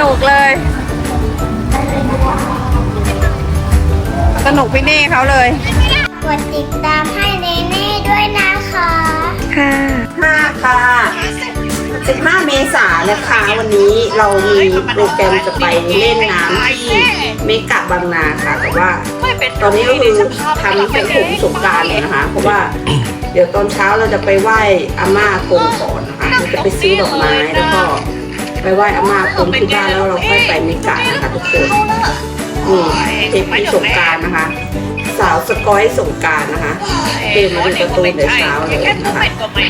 นุกเลย สนุกพี่เน่เขาเลย กดติดตามให้เนเน่ด้วยนะคะ ค่ะห้าค่ะ15 เมษายนนะคะ วันนี้เรามีโปรแกรมจะไปเล่นน้ำที่เมกะบางนาค่ะ แต่ว่าตอนนี้ก็คือทำเป็นผมสงกรารเลยนะคะ เพราะว่าเดี๋ยวตอนเช้าเราจะไปไหว้อาม่ากงก่อนนะคะเราจะไปซื้อดอกไม้แล้วก็ ไปไหว้อาม่ากงที่บ้านแล้วเราค่อยไปเมกะนะคะทุกคนนี่เทปีสงกรารนะคะ สาวสกอยสงกรารนะคะตื่นมาดูการ์ตูนแต่เช้าเลยนะคะ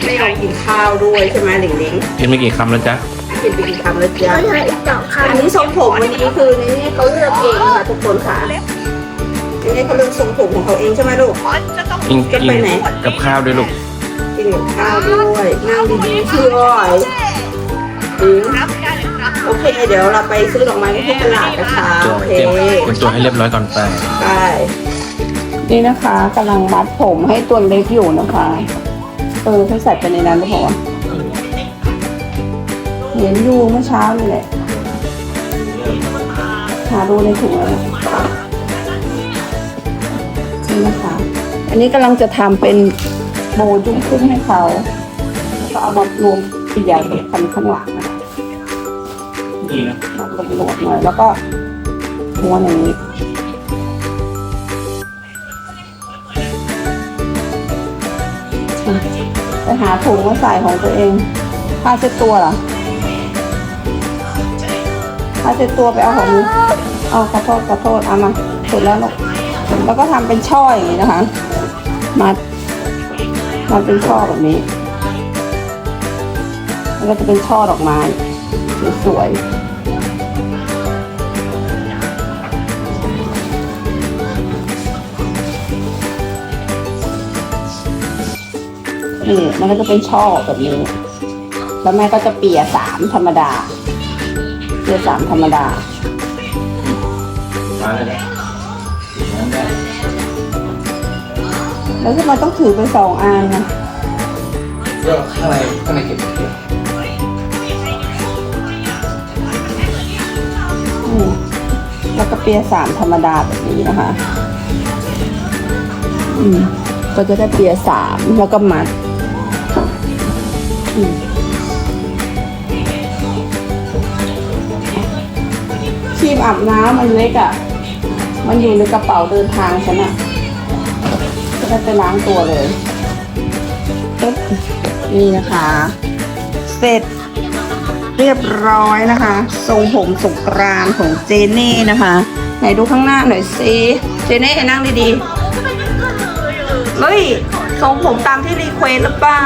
ไม่ลองกินข้าวด้วยใช่ไหมหลิงลิงกินไม่กี่คำแล้วจ๊ะกินไปกี่คำแล้วจ้ะเราจะอีกสองคอันนี้ทรงผมวันนี้คือนี่เขาเลือกเองค่ะทุกคนค่ะนี่เขาเลือกทรงผมของเขาเองใช่ไหมลูกกินจะกิไปนไหนกับข้าวด้วยลูกกินกับข้าวด้วยนั่งดีๆชื่ออ้อยอืม โอเค เดี๋ยวเราไปซื้อดอกไม้ที่ตลาดนะคะตัวโอเคเตรียมเตรียมตัวให้เรียบร้อยก่อนไปไปนี่นะคะกำลังมัดผมให้ตัวเล็กอยู่นะคะ เออเขาใส่ไปในนั้นหรือเปล่าวะเห็นอยู่เมื่อเช้านี่แหละหาดูในถุงแล้วนะนี่นะคะ อันนี้กำลังจะทำเป็นโบจุ้งขึ้นให้เขาแล้วก็เอามารวมเปียกกับคันข้างหลังนะคะ ดีนะมาหลวมๆหน่อยแล้วก็ม้วนอย่างนี้ไปหาถุงมาใส่ของตัวเองผ้าเช็ดตัวเหรอผ้าเช็ดตัวไปเอาของนี้เอาขอโทษขอโทษเอามาสุดแล้วลูกแล้วก็ทำเป็นช่ออย่างนี้นะคะมัดมัดเป็นช่อแบบนี้แล้วก็จะเป็นช่อดอกไม้สวยๆ นี่มันก็จะเป็นช่อแบบนี้ แล้วแม่ก็จะเปียสามธรรมดา เปียสามธรรมดามาเลยนะนั่นได้แล้วทำไมต้องถือไปสองอันนะก็ข้างในข้างในเก็บเก็บอืมแล้วก็เปียสามธรรมดาแบบนี้นะคะ อืม ก็จะได้เปียสามแล้วก็มัด อืมครีมอาบน้ำมันเล็กอะ่ะ มันอยู่ในกระเป๋าเดินทางฉันอะ่ะก็ได้ไปล้างตัวเลยเอ๊ะนี่นะคะ เสร็จเรียบร้อยนะคะ ทรงผมสงกรานของเจเน่นะคะ ไหนดูข้างหน้าหน่อยสิ เจเน่นั่งดีๆเฮ้ย ทรงผมตามที่รีเควสหรือเปล่า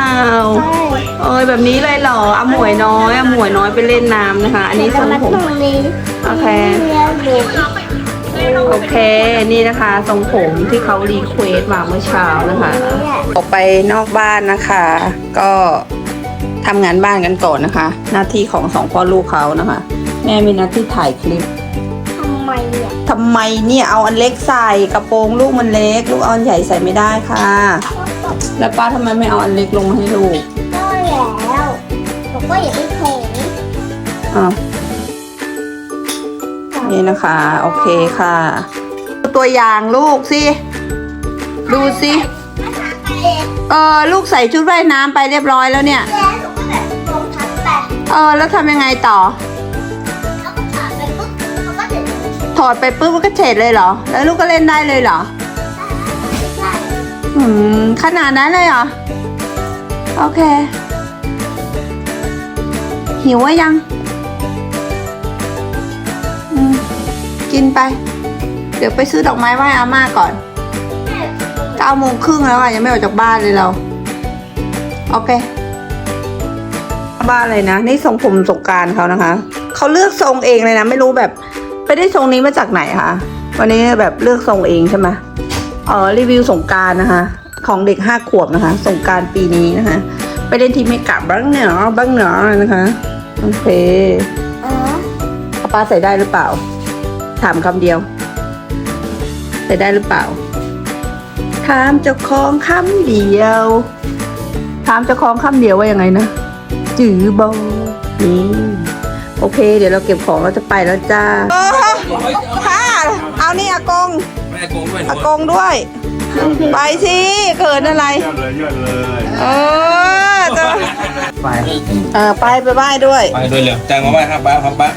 ใช่เอ้ยแบบนี้เลยเหรออาหมวยน้อยอาหมวยน้อยไปเล่นน้ำนะคะ อันนี้ทรงมาผมตรงนี้โอเคเนี่ยดูโอเค นี่นะคะทรงผมที่เขารีเควสมาเมื่อเช้านะคะ ออกไปนอกบ้านนะคะ ก็ทำงานบ้านกันก่อนนะคะ หน้าที่ของสองพ่อลูกเขานะคะ แม่มีหน้าที่ถ่ายคลิปทำไมอะทำไมเนี่ยเอาอันเล็กใส่กระโปรงลูกมันเล็ก ลูกเอาอันใหญ่ใส่ไม่ได้ค่ะ แล้วป้าทำไมไม่เอาอันเล็กลงมาให้ลูกก็แล้วบอกว่าอย่าไปโผล่อ้าวนี่นะคะ โอเคค่ะดูตัวอย่างลูกสิ ดูสิ เออลูกใส่ชุดว่ายน้ำไปเรียบร้อยแล้วเนี่ย แล้วหนูก็แบบลงทับไปเออ แล้วทำยังไงต่อ แล้วก็ขาดไปปุ๊บเขาก็เด็ดถอดไปปุ๊บมันก็เฉดเลยเหรอ แล้วลูกก็เล่นได้เลยเหรอใช่อืม ขนาดนั้นเลยเหรอ โอเค หิวว่ายัง กินไป เดี๋ยวไปซื้อดอกไม้ไหว้อาม่าก่อนเก้าโมงครึ่งแล้วอะ ยังไม่ออกจากบ้านเลยเรา โอเค บ้านเลยนะ นี่ทรงผมสงการเขานะคะ เขาเลือกทรงเองเลยนะ ไม่รู้แบบไปได้ทรงนี้มาจากไหนคะวันนี้แบบเลือกทรงเองใช่ไหมเออรีวิวสงการนะคะ ของเด็กห้าขวบนะคะสงกรารปีนี้นะคะ ไปเล่นที่เมกะบ้างเหนือบ้างเหนือนะคะโอเคอ๋อป้าใส่ได้หรือเปล่า ถามคำเดียว ใส่ได้หรือเปล่า ถามเจ้าของคำเดียว ถามเจ้าของคำเดียวว่ายังไงนะ จือบอนี่โอเค เดี๋ยวเราเก็บของเราจะไปแล้วจ้าเออค่ะ เอานี่อากงแม่โกงด้วยอากงด้วย ไปสิเขินอะไรยอดเลยยอดเลยเออจะไปเออไปไปไหว้ด้วย ไปด้วยเร็วแจ้งมาไหว้ครับป้าครับป้า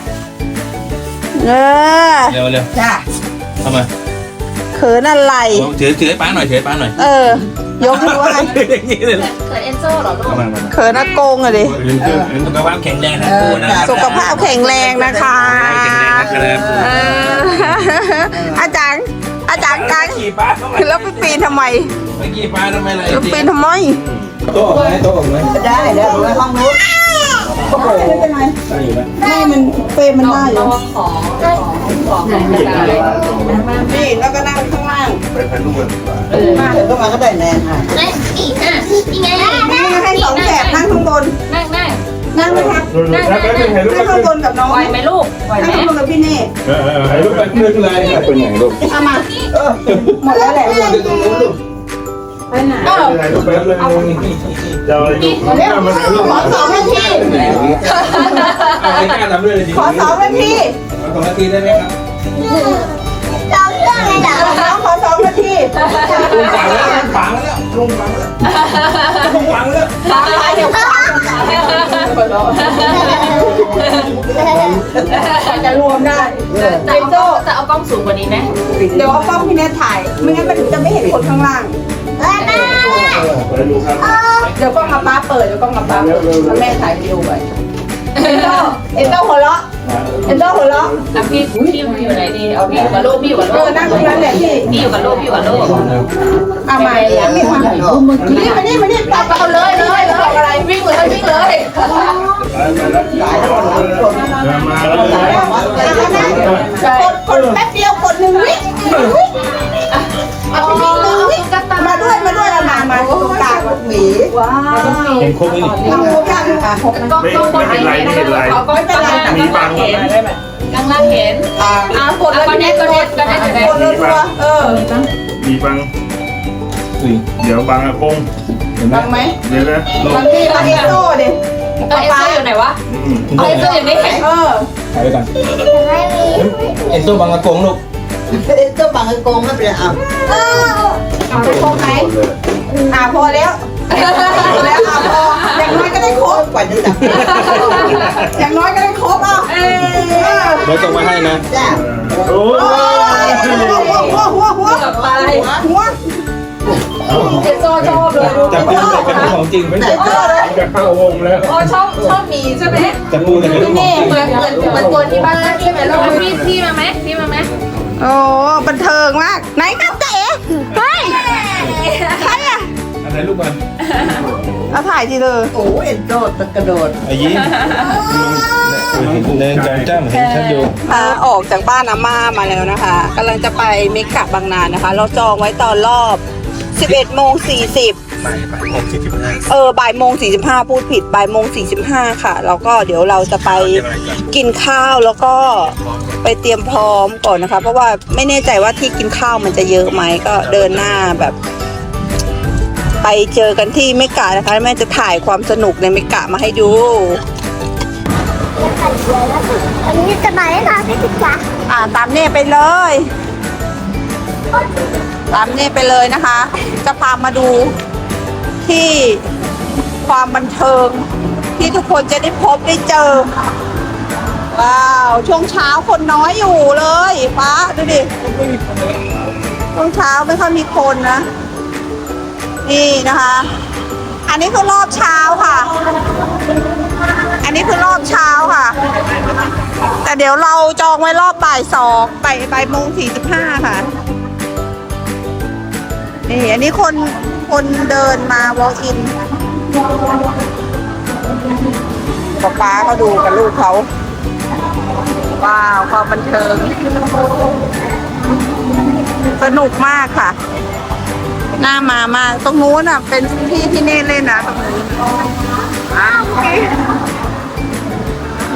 เออเร็วเร็วจ้าเข้ามาเขินอะไร ถือถือให้ป้าหน่อยถือให้ป้าหน่อยเออ ยกมือไหว้อย่างนี้เลยเกิดเอนโซ่เหรอลูกเข้ามามาเขินอากงอะดิสุขภาพแข็งแรงทั้งคู่นะสุขภาพแข็งแรงนะคะ แข็งแรงนะครับเอออาจารย์ อาจารย์จังขี่ป้าเข้ามาแล้วไปปีนทำไมเมื่อกี้ป้าทำไมล่ะแล้วปีนทำไมโต๊ะไหมโต๊ะไหมได้เดี๋ยวไปห้องนู้นโอ้โหไม่เป็นไรได้อยู่ไหมไม่มันเฟรมมันได้อยู่ของของของของกระดาษนี่แล้วก็นั่งข้างล่างไปถ่ายรูปกันมาเดี๋ยวก็มาก็ได้แนนค่ะและอีกอะยังไงนี่ให้สองแถบนั่งข้างบน นั่งนั่งนั่งไหมครับนั่งนั่งถ่ายรูปนั่งข้างบนกับน้องไหวไหมลูกไหวไหมนั่งข้างบนกับพี่เน่เออถ่ายรูปกันนึกเลยเป็นไงลูกเอามาเออหมดแล้วแหละถ่ายรูปแป๊บเลยจะอะไรลูกมาถ่ายรูปขอสองนาทีเอาไม่กล้าทำด้วยเลยจริงขอสองนาทีสองนาทีได้ไหมครับ ลุงฟังแล้วฟังแล้วลุงฟังแล้วลุงฟังแล้วมาเดี๋ยวจะรวมได้จะเอากล้องจะเอากล้องสูงกว่านี้ไหมเดี๋ยวเอากล้องพี่เน่ถ่าย ไม่งั้นมันจะไม่เห็นคนข้างล่างเออแม่ถ่ายรูปครับเดี๋ยวกล้องมาป้าเปิดเดี๋ยวกล้องมาป้าเปิดแล้วแม่ถ่ายวิดีโอไว้ เอ็นโตเอ็นโตหัวเราะเอ็นโตหัวเราะอะพี่พี่อยู่ไหนดีเอาพี่อยู่กับลูกพี่อยู่กับเอลูอกนั่งตรงนั้นแหละพี่พี่อยู่กับลูกพี่อยู่กับลูกเอาใหม่นี่มานี่มานี่มานี่ป้าเอาเลยเลยเลยอะไรวิ่งเลยวิ่งเลยมาแล้วกดกดแป๊บเดียวกดหนึ่งวิเอาไปวิ่ง กลางหมีว้าวเห็นครบไหมนี่ทำโครงการอะกล้องกล้องคนนี้เขาก็จะมีบางเห็นกลางล่างเห็นอ่าอะกดแล้วก็เน็ตก็เน็ตก็เน็ตก็เน็ตกดรัวๆเออมีบังอุ้ยเดี๋ยวบังอากงเห็นไหมฟังไหมเดี๋ยวนะบางทีมาเอ็นโต้ดิเออเอนโซ่อยู่ไหนวะอืมเอาเอนโซ่อยู่นี่เออถ่ายไว้ก่อนไม่มีเอ็นโซบังกะกงลูกเอาไปโครงไหน อ่าพอแล้วแล้วอ่าพออย่างน้อยก็ได้ครบกว่าจะจับอย่างน้อยก็ได้ครบอะเออเดี๋ยวส่งมาให้นะโอ้หัวหัวหัวกลับไปหัวเอนโซ่ชอบเลยดูจับปูใส่กันของจริงไม่ใช่จะเข้าวงแล้วอ๋อชอบชอบหมีใช่ไหมจับปูใส่กันของจริงเหมือนเหมือนเหมือนตัวที่บ้านใช่ไหมลูกพี่พี่มาไหมพี่มาไหมโอ้บันเทิงมาก ไหนครับเจ๊เฮ้ยใครอะ อะไรลูกมันเอาถ่ายทีเลยไอ้ยิ้มเดินจำจ้ำเห็นชัดอยู่พาออกจากบ้านอาม่ามาแล้วนะคะกำลังจะไปเมกะบางนานะคะ เราจองไว้ตอนรอบ 11โมง40ไปไปหกสิบสิบห้าเออบ่ายโมง45พูดผิดบ่ายโมง45 ค่ะ แล้วก็เดี๋ยวเราจะไปกินข้าวแล้วก็ไปเตรียมพร้อมก่อนนะคะ เพราะว่าไม่แน่ใจว่าที่กินข้าวมันจะเยอะไหมก็เดินหน้าแบบ ไปเจอกันที่เมกะนะคะ แม่จะถ่ายความสนุกในเมกะมาให้ดูอันนี้สบายแน่นอนพี่จ๊ะอ่าตามเน่ไปเลย ตามเน่ไปเลยนะคะ จะพามาดูที่ความบันเทิง ที่ทุกคนจะได้พบได้เจอ ว้าว ช่วงเช้าคนน้อยอยู่เลยฟ้าดูดิช่วงเช้าไม่ค่อยมีคนนะ นี่นะคะ อันนี้คือรอบเช้าค่ะ อันนี้คือรอบเช้าค่ะ แต่เดี๋ยวเราจองไว้รอบบ่ายสองบ่ายบ่ายโมงสี่สิบห้าค่ะ นี่ อันนี้คนคนเดินมา walk in ป๊าป๊าเขาดูกับลูกเขา ว้าวความบันเทิง สนุกมากค่ะ น่ามามากตรงนู้นอะ เป็นที่ที่เน่เล่นนะตรงนู้นอ้าวโอเค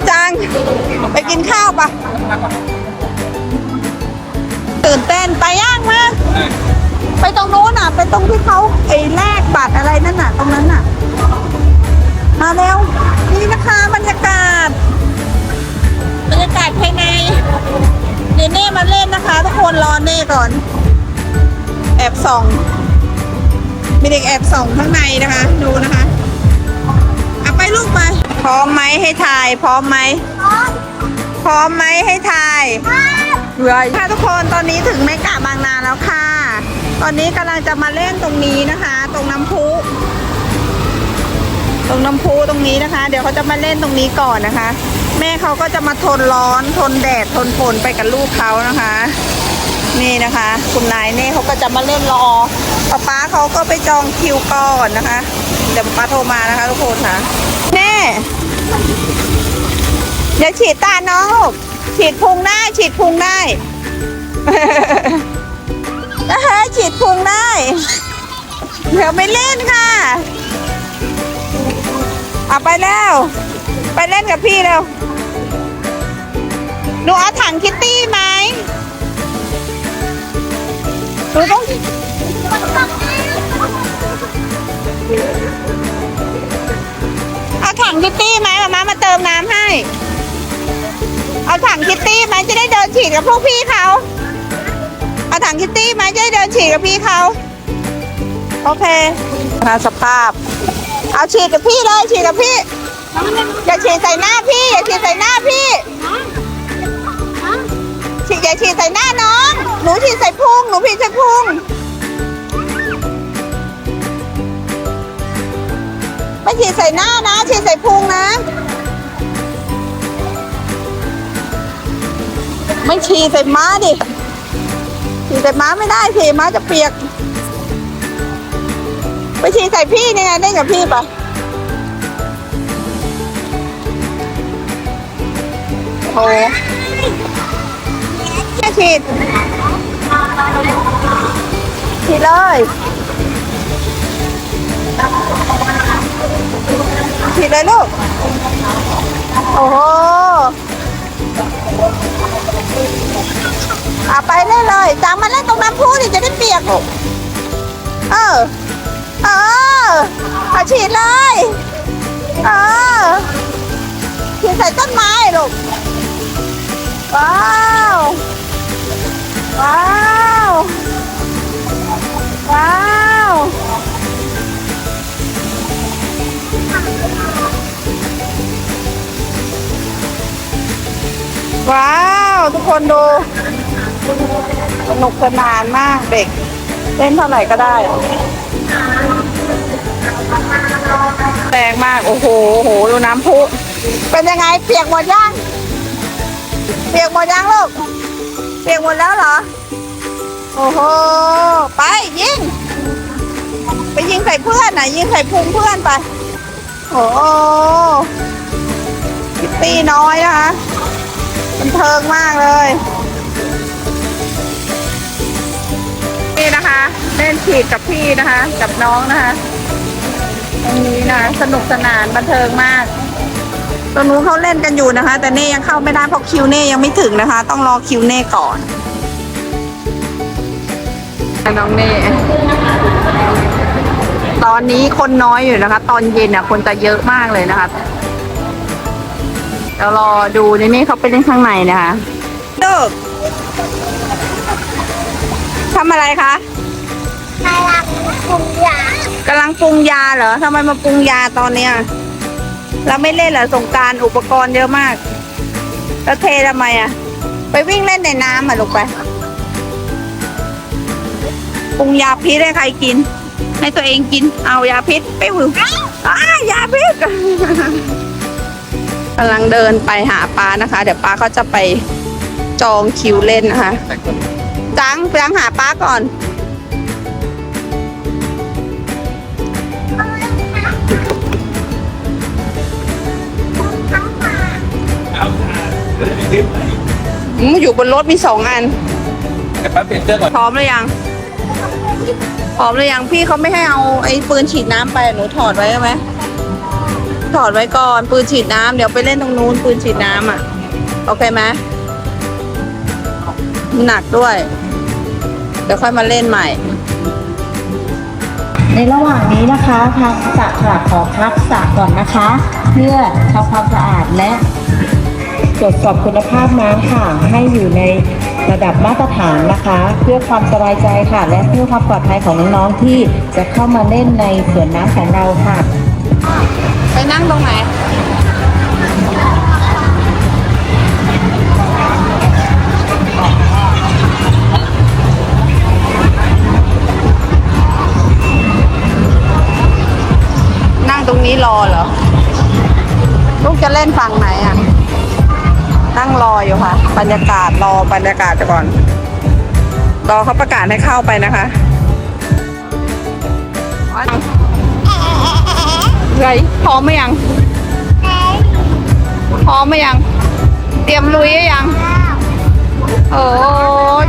จัง ไปกินข้าวปะตื่นเต้นไปย่างมาไปตรงนู้นอะ ไปตรงที่เขาไอ้แลกบัตรอะไรนั่นน่ะ ตรงนั้นน่ะ มาแล้ว นี่นะคะบรรยากาศ บรรยาศภายในเนเน่มาเล่นนะคะ ทุกคนรอเน่ก่อน แอบส่อง มีเด็กแอบส่องข้างในนะคะ ดูนะคะเอาไปลูกไป พร้อมไหมให้ทาย พร้อมไหม พร้อมไหมให้ทายเว้ยค่ะทุกคนตอนนี้ถึงแม่กะบางนาแล้วค่ะ ตอนนี้กำลังจะมาเล่นตรงนี้นะคะ ตรงน้ำพุ ตรงน้ำพุตรงนี้นะคะ เดี๋ยวเขาจะมาเล่นตรงนี้ก่อนนะคะ แม่เขาก็จะมาทนร้อนทนแดดทนฝนไปกับลูกเขานะคะ นี่นะคะ คุณนายเน่เขาก็จะมาเล่นรอป๊าป๊าเขาก็ไปจองคิวก่อนนะคะ เดี๋ยวป๊าโทรมานะคะทุกคนค่ะแน่เดี๋ยวฉีดตาน้องลูกฉีดพุงได้ฉีดพุงได้นะคะฉีดพุงได้ เดี๋ยวไม่เล่นค่ะเอาไปแล้ว ไปเล่นกับพี่เร็วหนูเอาถังคิตตี้มหูต้องเอาถังคิตตี้ไหมมามามาเติมน้ำให้ เอาถังคิตตี้ไหมจะได้เดินฉีดกับพวกพี่เขาเอาถังคิตตี้ไหมจะได้เดินฉีดกับพี่เขาโอเคนะคะสภาพ เอาฉีดกับพี่เลยฉีดกับพี่ อย่าฉีดใส่หน้าพี่ อย่าฉีดใส่หน้าพี่ ฉีดอย่าฉีดใส่หน้าน้อง หนูฉีดใส่พุง หนูฉีดใส่พุง ไม่ฉีดใส่หน้านะ ฉีดใส่พุงนะ ไม่ฉีดใส่ม้าดิ ฉีดใส่ม้าไม่ได้สิม้าจะเปียก ไปฉีดใส่พี่นี่ไงเล่นกับพี่ปะโอ้ แค่ฉีด ฉีดเลยฉีดเลยลูก โอ้โหเอาไปเล่นเลยจำมาเล่นตรงน้ำพุดิจะได้เปียกลูกเออ เออเอาฉีดเลย เออฉีดใส่ต้นไม้ลูกว้า ว้าว ทุกคนดู สนุกสนานมากเด็ก เล่นเท่าไหร่ก็ได้ แรงมาก โอ้โหโอ้โหดูน้ำพุ เป็นยังไง เปียกหมดยัง เปียกหมดยังลูก เปียกหมดแล้วเหรอ โอ้โห ไปยิง ไปยิงใส่เพื่อนน่ะยิงใส่พุงเพื่อนไป โอ้โหคิตตี้น้อยนะคะ บันเทิงมากเลย นี่นะคะ เล่นฉีดกับพี่นะคะ กับน้องนะคะ ตรงนี้นะสนุกสนานบันเทิงมาก ตรงนู้นเขาเล่นกันอยู่นะคะ แต่เน่ยังเข้าไม่ได้เพราะคิวเน่ยังไม่ถึงนะคะ ต้องรอคิวเน่ก่อนน้องเน่ตอนนี้คนน้อยอยู่นะคะ ตอนเย็นอะคนจะเยอะมากเลยนะคะ เดี๋ยวรอดูเน่เน่เขาไปเล่นข้างในนะคะเด็กทำอะไรคะกำลังปรุงยากำลังปรุงยาเหรอทำไมมาปรุงยาตอนเนี้ยแล้วไม่เล่นเหรอสงกรารอุปกรณ์เยอะมากแล้วเททำไมอะ ไปวิ่งเล่นในน้ำอะลูกไปปรุงยาพิษให้ใครกิน ให้ตัวเองกิน เอายาพิษไปวืออ้ายาพิษ กำลังเดินไปหาป้านะคะ เดี๋ยวป้าก็จะไปจองคิวเล่นนะคะจังจังหาป้าก่อนอืมอยู่บนรถมีสองอัน แต่ป้าเปลี่ยนเสื้อก่อน พร้อมหรือยัง พร้อมหรือยังพี่เขาไม่ให้เอาไอ้ปืนฉีดน้ำไปหนูถอดไว้ไหม ถอดไว้ก่อนปืนฉีดน้ำเดี๋ยวไปเล่นตรงนู้นปืนฉีดน้ำอะ โอเคไหมหนักด้วย เดี๋ยวค่อยมาเล่นใหม่ ในระหว่างนี้นะคะทางสระค่ะขอพักสระก่อนนะคะ เพื่อทำความสะอาดและตรวจสอบคุณภาพน้ำค่ะ ให้อยู่ในระดับมาตรฐานนะคะ เพื่อความสบายใจค่ะ และเพื่อความปลอดภัยของน้องๆที่จะเข้ามาเล่นในสวนน้ำของเราค่ะ ไปนั่งตรงไหนนั่งตรงนี้รอเหรอ ลูกจะเล่นฝั่งไหนอะ นั่งรออยู่ค่ะ บรรยากาศรอบรรยากาศก่อน รอเขาประกาศให้เข้าไปนะคะ เฮ้ยพร้อมไหมยัง พร้อมไหมยัง เตรียมลุยหรือยัง โอ้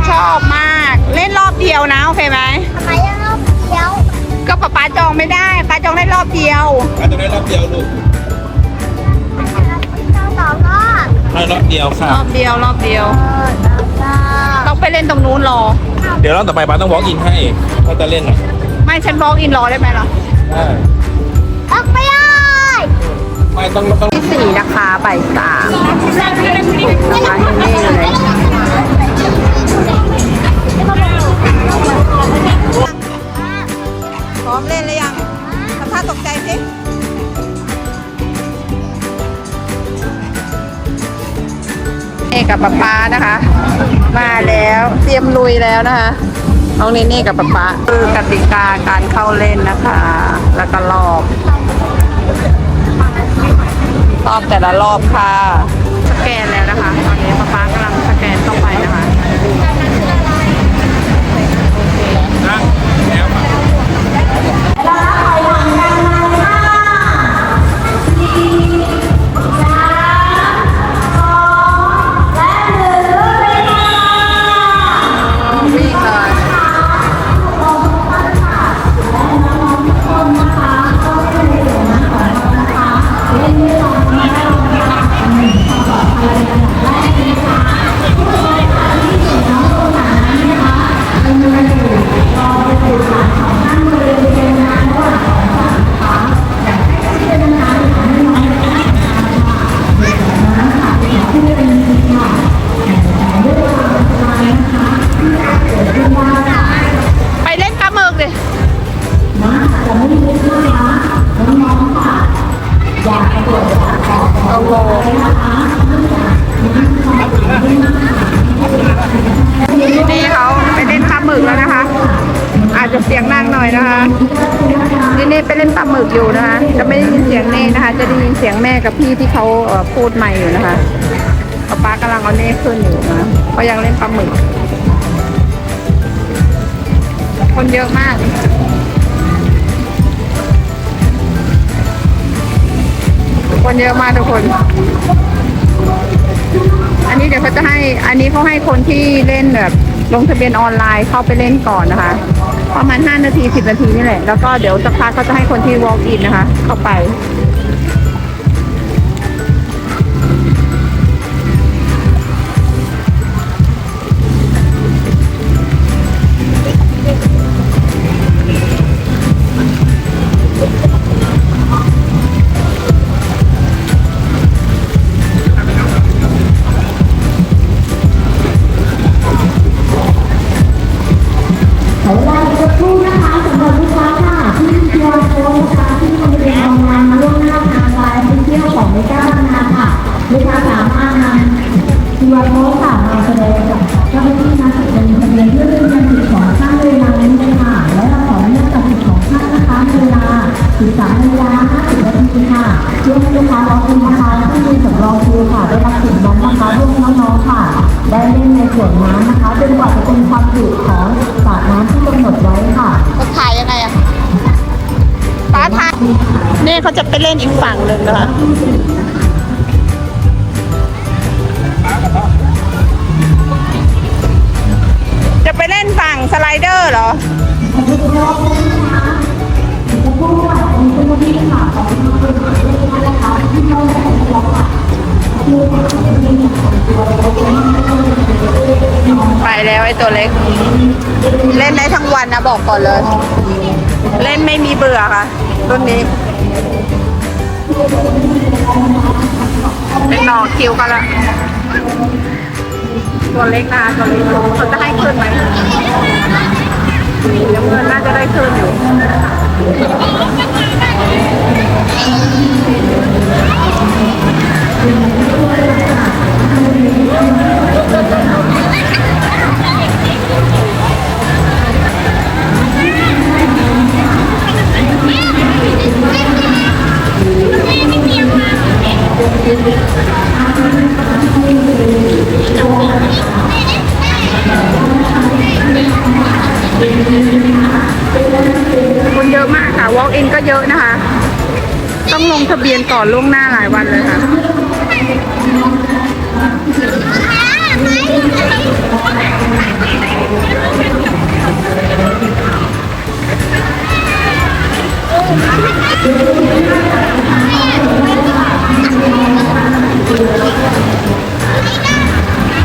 ชอบมาก เล่นรอบเดียวนะ โอเคไหมทำไมยังรอบเดียว ก็ป๊าป๊าจองไม่ได้ป๊าจองได้รอบเดียวอาจจะได้รอบเดียวลูกเราสองรอบได้รอบเดียวค่ะ รอบเดียวรอบเดียวเออสองรอบต้องไปเล่นตรงนู้นรอ เดี๋ยวรอบต่อไปป้าต้อง walk in ให้ถ้าจะเล่นอะไม่ฉันบอกอินรอได้ไหมล่ะได้ ออกไปเลยไม่ต้องต้องที่สี่นะคะบ่ายสามร้านนี่เลยพร้อมเล่นหรือยังทำท่าตกใจสิเอกับป๊าป๊านะคะ มาแล้วเตรียมลุยแล้วนะคะน้องเนเน่กับป๊าป๊าคือกติกาการเข้าเล่นนะคะ แล้วก็รอบ รอบแต่ละรอบค่ะ สแกนแล้วนะคะ ตอนนี้ป้าป้ากำลังสแกนเข้าไปนะคะ ยินเสียงแม่กับพี่ที่เขาพูดใหม่อยู่นะคะป๊าป๊ากำลังเอาเน่ขึ้นอยู่นะเขายังเล่นปลาหมึก คนเยอะมากคนเยอะมากทุกคน อันนี้เดี๋ยวเขาจะให้ อันนี้เขาให้คนที่เล่นแบบลงทะเบียนออนไลน์เข้าไปเล่นก่อนนะคะ ประมาณ 5 นาที 10 นาทีนี่แหละ แล้วก็เดี๋ยวสักพักเขาจะให้คนที่ walk in นะคะ เข้าไป ได้เล่นในส่วนน้ำนะคะจนกว่าจะเป็นความจุของสระน้ำที่กำหนดไว้ค่ะเขาถ่ายยังไงอะป้าถ่ายนี่เขาจะไปเล่นอีกฝั่งหนึ่งนะคะจะไปเล่นฝั่งสไลเดอร์เหรอ ไปแล้วไอ้ตัวเล็ก เล่นได้ทั้งวันนะบอกก่อนเลย เล่นไม่มีเบื่อค่ะรุ่นนี้ เป็นรอคิวกันละตัวเล็กนะตัวเล็กเขาจะให้ขึ้นไหมสีน้ำเงินน่าจะได้ขึ้นอยู่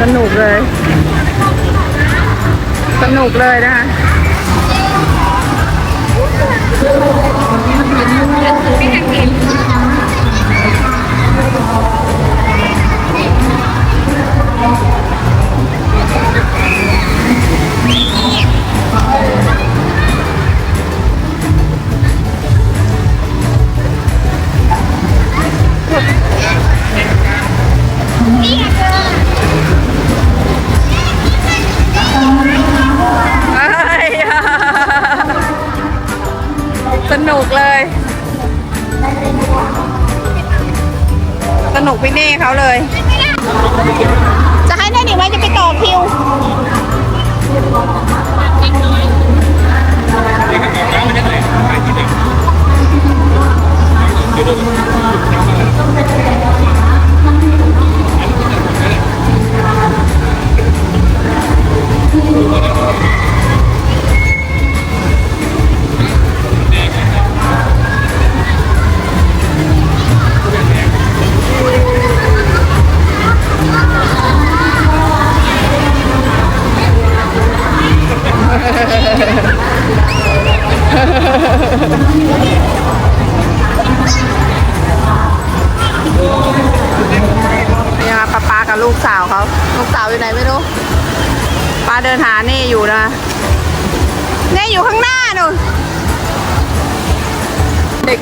สนุกเลย สนุกเลยนะคะเอ้ย สนุกเลย สนุกพี่เน่เขาเลย จะให้แน่หนิไหมจะไปต่อคิว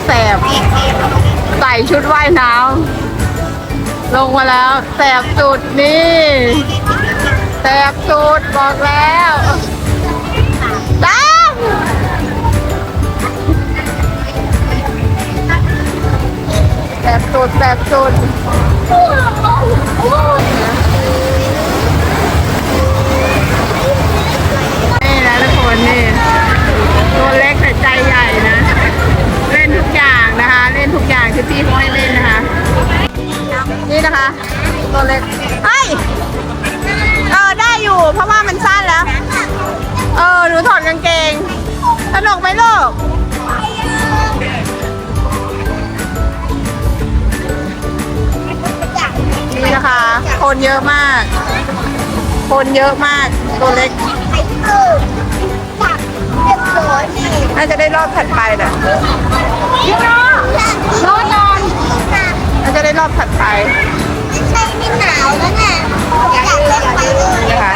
แสบใส่ชุดว่ายน้ำลงมาแล้วแสบสุดนี่แสบสุดบอกแล้วจ้าแสบสุดแสบสุด ที่พี่เขาให้เล่นนะคะ นี่นะคะ ตัวเล็กเฮ้ยเออได้อยู่ เพราะว่ามันสั้นแล้ว เออหนูถอดกางเกง สนุกไหมลูกนี่นะคะ คนเยอะมาก คนเยอะมาก ตัวเล็กน่าจะได้รอบถัดไปนะพี่น้ องราจะได้รอบถัดไปไม่ใช่ไม่หนาวแล้วนะอยากเล่นไปเลยนะคะ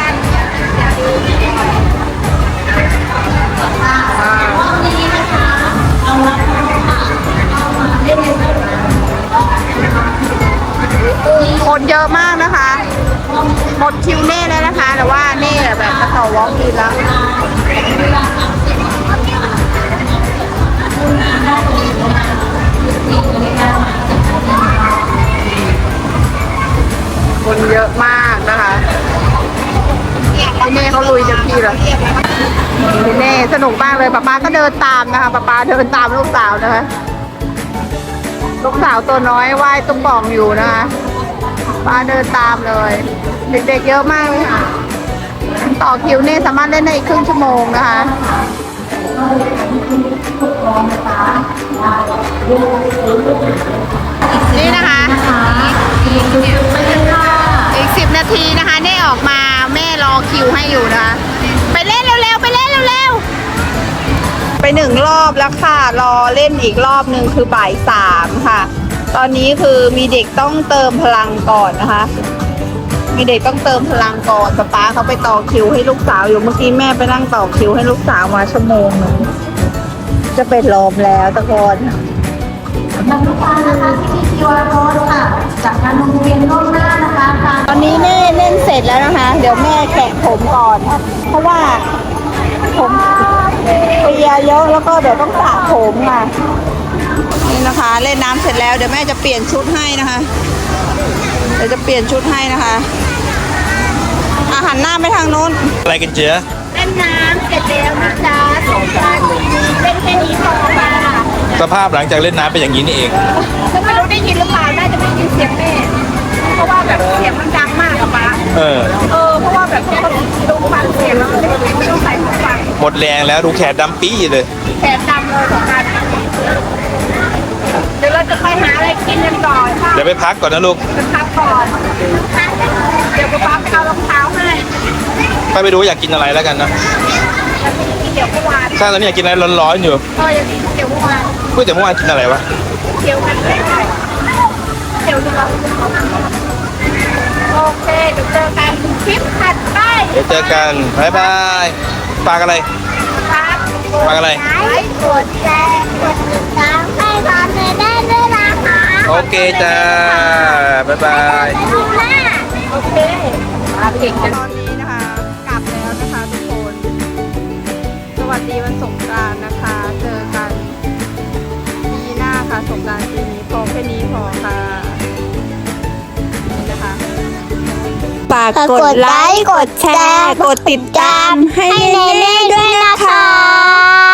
คนเยอะมากนะคะ หมดคิวเน่แล้วนะคะ แต่ว่าเน่แบบจะต่อวอล์กอินแล้ว คนเยอะมากนะคะพี่เน่เขาลุยเต็มที่เลยพี่เน่สนุกมากเลยป๊าป๊าก็เดินตามนะคะป๊าป๊าเดินตามลูกสาวนะคะลูกสาวตัวน้อยว่ายตุ้มป่องอยู่นะคะป้าเดินตามเลย เด็กๆเยอะมากเลยค่ะต่อคิวเนี่สามารถเล่นได้อีกครึ่งชั่วโมงนะคะนี่นะคะ ทีนะคะเน่ออกมาแม่รอคิวให้อยู่นะคะไปเล่นเร็วๆไปเล่นเร็วๆไปหนึ่งรอบแล้วค่ะ รอเล่นอีกรอบหนึ่งคือบ่ายสามค่ะ ตอนนี้คือมีเด็กต้องเติมพลังก่อนนะคะ มีเด็กต้องเติมพลังก่อนป๊าป๊าเขาไปต่อคิวให้ลูกสาวอยู่เมื่อกี้แม่ไปนั่งต่อคิวให้ลูกสาวมาชั่วโมงหนึงจะเป็นลมแล้วตะโกนสำหรับลูกค้านะคะที่มี QR code ค่ะจากการลงทะเบียนล่วงหน้านะคะทางตอนนี้แม่เล่นเส ร็จแล้วนะคะ เดี๋ยวแม่แกะผมก่อน เพราะว่าผมเปียเยอะแล้วก็เดี๋ยวต้องสระผมค่ะนี่นะคะ เล่นน้ำเสร็จแล้วเดี๋ยวแม่จะเปลี่ยนชุดให้นะคะ เดี๋ยวจะเปลี่ยนชุดให้นะคะอาหันหน้าไปทางนู้น อะไรกันเจ๊เล่นน้ำเสร็จแล้วนะจ๊ะสงกรานต์ปีนี้เล่นแค่นี้พอค่ะสภาพหลังจากเล่นน้ำเป็นอย่างนี้นี่เองฉันไม่รู้ได้ยินหรือเปล่าน่าจะไม่ยินเสียงแม่เพราะว่าแบบเสียงมันดังมากอะป๊า เออ เออเพราะว่าแบบต้องดูฟังเสียงแล้วมันไม่ต้องใส่หูฟังหมดแรงแล้วดูแขนดำปี้เลยแขนดำเลยสงกรานต์เดี๋ยวเราจะไปหาอะไรกินกันก่อนค่ะเดี๋ยวไปพักก่อนนะลูกไปพักก่อนเดี๋ยวป๊าไปเอารองเท้าให้ถ้าไปดูว่าอยากกินอะไรแล้วกันนะแล้วก็กินเดี๋ยวเมื่อวานถ้าตอนนี้อยากกินอะไรร้อนๆอยู่ก็ยังกินเดี๋ยวเมื่อวานก๋วยเตี๋ยวเมื่อวานกินอะไรวะ เดี๋ยวกันได้เดี๋ยวดูเรา โอเคเดี๋ยวเจอกันคลิปถัดไปเดี๋ยวเจอกันบ๊ายบายฝากอะไรครับฝากอะไรไลค์กดแชร์กดติดตามให้ตอนนี้ได้ด้วยนะคะโอเคจ้าบ๊ายบายดูหน้าโอเคมาเก่งกันตอนนี้นะคะ กลับแล้วนะคะทุกคน สวัสดีวันสงกรานต์นะคะ เจอกันปีหน้าค่ะ สงกรานต์ปีนี้พอแค่นี้พอค่ะ ฝากกดไลค์ กดแชร์ กดติดตามให้เนเน่ด้วยนะคะ